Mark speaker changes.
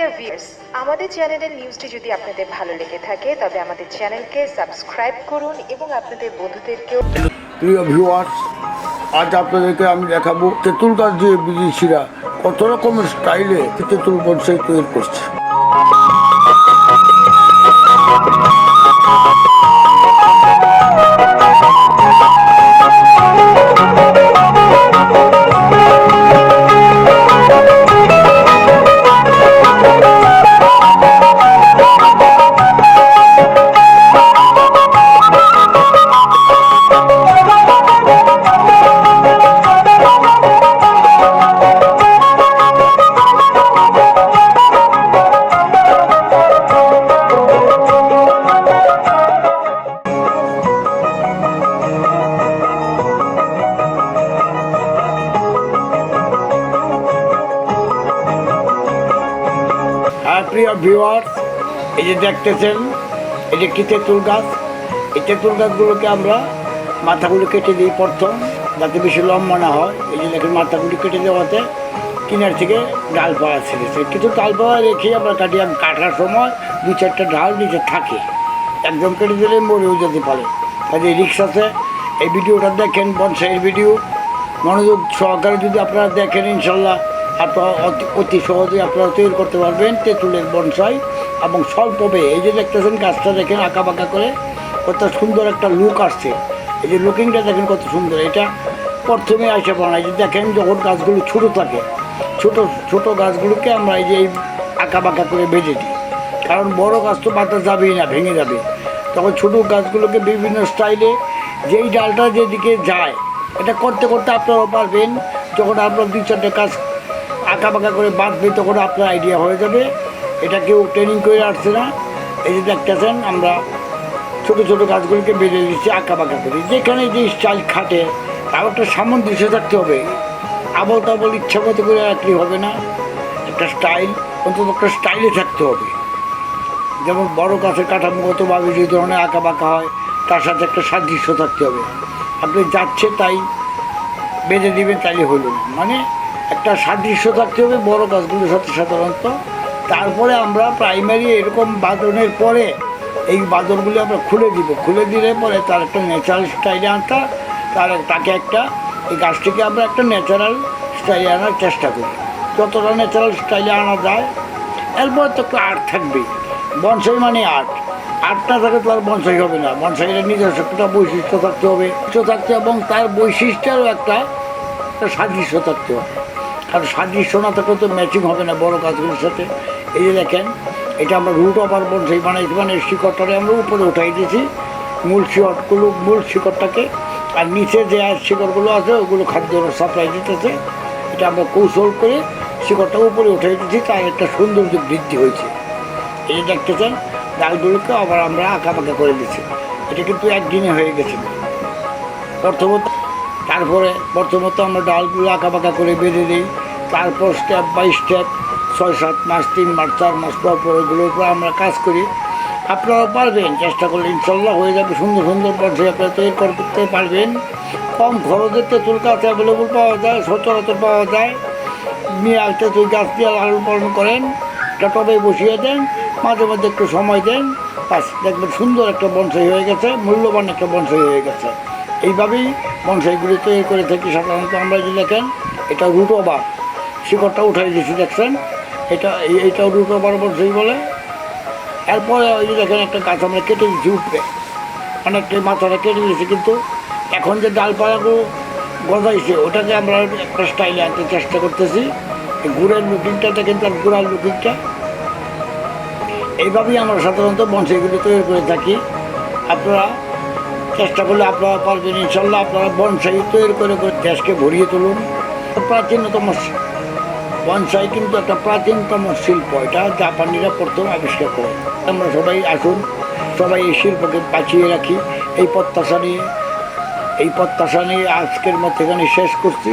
Speaker 1: প্রিয় ভিউয়ার্স আমাদের চ্যানেলের নিউজটি যদি আপনাদের ভালো লেগে থাকে, তবে আমাদের চ্যানেলকে সাবস্ক্রাইব করুন এবং আপনাদের বন্ধুদেরকেও
Speaker 2: প্রিয় ভিউয়ার্স আজ আপনাদেরকে আমি দেখাবো তেঁতুল গাছ দিয়ে বিদেশিরা কত রকমের স্টাইলে তেঁতুল বনসাই তৈরি করছে। প্রিয় ভিউয়ার্স এই যে দেখতেছেন, এই যে কি তেঁতুল গাছ? এই তেঁতুল গাছগুলোকে আমরা মাথাগুলো কেটে দিই প্রথম, যাতে বেশি লম্বা না হয়। এই যে দেখেন, মাথাগুলি কেটে দেওয়াতে কিনার থেকে ডাল পাওয়া ছেড়েছে কিছু ডাল পাওয়া রেখে আমরা কাটি কাটার সময় দু চারটা ডাল নিচে থাকে। একদম কেটে দিলে মরেও যেতে পারে। কাজে রিক্সাতে এই ভিডিওটা দেখেন বনসাইয়ের ভিডিও। মনোযোগ সহকারে যদি আপনারা দেখেন, ইনশাল্লাহ আপনারা অতি সহজে আপনারা তৈরি করতে পারবেন তেঁতুলের বনসাই এবং স্বল্প ব্যয়ে। এই যে দেখতেছেন গাছটা দেখেন আঁকা বাঁকা করে, কত সুন্দর একটা লুক আসছে। এই যে লুকিংটা দেখেন কত সুন্দর। এটা প্রথমে আসে বানাই। যে দেখেন যখন গাছগুলো ছোটো থাকে, ছোট ছোট গাছগুলোকে আমরা এই যে আঁকা বাঁকা করে বেঁধে দিই। কারণ বড় গাছ তো বাতা যাবেই না, ভেঙে যাবে। তখন ছোটো গাছগুলোকে বিভিন্ন স্টাইলে যেই ডালটা যেদিকে যায়, এটা করতে করতে আপনারাও পারবেন। যখন আপনার দুই চারটে কাজ আঁকা বাঁকা করে বাঁধবে তখন আপনার আইডিয়া হয়ে যাবে। এটা কেউ ট্রেনিং করে আসছে না। এই যে দেখতেছেন, আমরা ছোটো ছোটো গাছগুলিকে বেঁধে দিচ্ছি আঁকা বাঁকা করে। যেখানে যে স্টাইল খাটে তার একটা সামঞ্জস্য থাকতে হবে। আবল তাবল ইচ্ছা মতো করে রাখলে হবে না। একটা স্টাইল অন্তত একটা স্টাইলে থাকতে হবে। যেমন বড় গাছের কাঠামোগতভাবে যে ধরনের আঁকা বাঁকা হয়, তার সাথে একটা সাদৃশ্য থাকতে হবে। আপনি যাচ্ছে তাই বেঁধে দিবেন তাইলে হলো মানে একটা সাদৃশ্য থাকতে হবে, বড় গাছগুলোর সাথে সাধারণত। তারপরে আমরা প্রাইমারি এরকম বাদনের পরে এই বাদনগুলো আমরা খুলে দিব। খুলে দিলে পরে তার একটা ন্যাচারাল স্টাইলে আনতে, তার তাকে একটা এই গাছটিকে আমরা একটা ন্যাচারাল স্টাইলে আনার চেষ্টা করি। যতটা ন্যাচারাল স্টাইলে আনা যায়, এরপর তো একটু আর্ট থাকবেই। বনসাই মানে আর্ট। আর্ট না থাকলে তো আর বনসাই হবে না। বনসাইয়ের নিজস্ব একটা বৈশিষ্ট্য থাকতে হবে। থাকতে এবং তার বৈশিষ্ট্যেরও একটা সাদৃশ্য থাকতে হবে। কারণ সাদৃশ্য না থাকলে তো ম্যাচিং হবে না বড় গাছগুলোর সাথে। এই যে দেখেন, এটা আমরা রুট অফার বনসাই বানাইছি মানে শিকড়টাকে আমরা উপরে উঠাই দিয়েছি। মূল শিকড়গুলো, মূল শিকড়টাকে, আর নিচে যে শিকড়গুলো আছে, ওগুলো খাদ্য সাপ্লাই দিতেছে। এটা আমরা কৌশল করে শিকড়টা উপরে উঠাই দিয়েছি, তার একটা সৌন্দর্য বৃদ্ধি হয়েছে। এই দেখতেছেন ডালগুলোকে আবার আমরা আঁকা বাঁকা করে দিচ্ছি। এটা কিন্তু একদিনে হয়ে গেছে। প্রথমত, তারপরে প্রথমত আমরা ডালগুলো আঁকা বাঁকা করে বেঁধে দিই। তারপর স্টেপ বাই স্টেপ ছয়, সাত মাস, তিন মাস, চার মাস পর পর ওগুলোর উপর আমরা কাজ করি। আপনারা পারবেন, চেষ্টা করলে ইনশাল্লাহ হয়ে যাবে। সুন্দর সুন্দর পর্যায়ে আপনারা তৈরি করতে পারবেন। কম খরচে তেঁতুল গাছ অ্যাভেলেবল পাওয়া যায়, সচরাচর পাওয়া যায়। নিয়ে তেঁতুল গাছ দিয়ে লালন পালন করেন। একটা টবে বসিয়ে দেন, মাঝে মাঝে একটু সময় দেন, বাস দেখবেন সুন্দর একটা বনসাই হয়ে গেছে, মূল্যবান একটা বনসাই হয়ে গেছে। এইভাবেই বনসাইগুলি তৈরি করে থাকি সাধারণত আমরা যে দেখেন, এটা রুট ওভার শিকড়টা উঠাই দিয়েছি, দেখছেন? এটা এই- এইটাও রুট ওভার বনসাই বলে। এরপরে ওই যে দেখেন একটা গাছ আমরা কেটে দিচ্ছি উঠবে অনেকটাই মাথাটা কেটে দিয়েছি, কিন্তু এখন যে ডালপালাগুলো গজাইছে, ওটাকে আমরা একটা স্টাইলে আনতে চেষ্টা করতেছি। গুড়ের লুকিংটা দেখেন তার গুড়ার লুকিংটা এইভাবেই আমরা সাধারণত বনসাইগুলি তৈরি করে থাকি। আপনারা চেষ্টা করলে আপনারা পারবেন, ইনশাল্লাহ আপনারা বনসাই তৈরি করে করে দেশকে ভরিয়ে তুলুন। প্রাচীনতম বনসাই কিন্তু একটা প্রাচীনতম শিল্প। এটা জাপানিরা প্রথম আবিষ্কার করে। আমরা সবাই আসুন, সবাই এই শিল্পকে বাঁচিয়ে রাখি। এই প্রত্যাশা নিয়ে, এই প্রত্যাশা নিয়ে আজকের মতো এখানে শেষ করছি।